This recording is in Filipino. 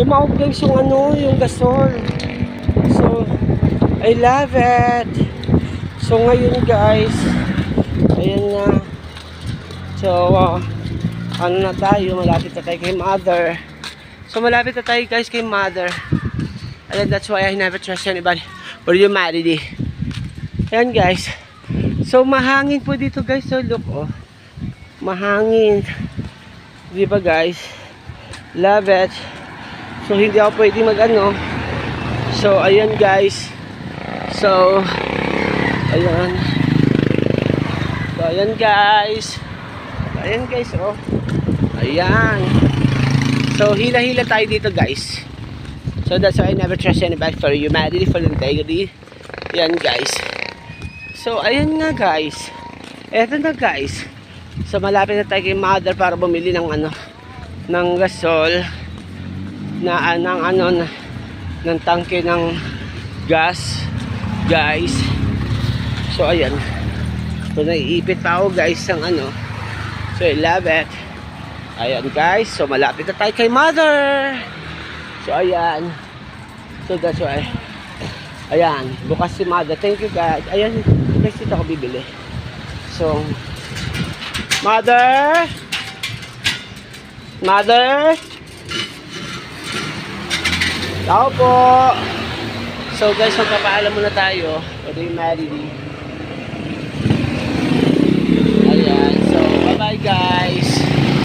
Tumawag guys yung ano, yung gasol. So, I love it. So ngayon guys, ayan na. So, uh, ano na tayo, malapit na tayo kay mother. So malapit na tayo guys kay mother. And that's why I never trust anybody. Or eh. Ayan guys. So mahangin po dito guys. So look oh. Mahangin. Di ba guys? Love it. So hindi ako pwede mag ano. So ayan guys. So ayan. So ayan guys. Ayan guys oh. Ayan. So hila-hila tayo dito guys. So that's why I never trust anybody for humanity, for integrity. Yan guys. So ayan nga guys. Eto na guys. So malapit na tayo kay mother para bumili ng ano ng gasol na ng ano na, ng tangke ng gas guys. So ayan. So naiipit pa ako guys ng ano. So I love it. Ayan guys. So malapit na tayo kay mother. So ayan. So that's why. Ayan, bukas si Mother. Thank you guys. Ayan, guys dito ako bibili. So Mother! Mother! Tao! So guys, magpapaalam muna tayo. Ito yung Marily.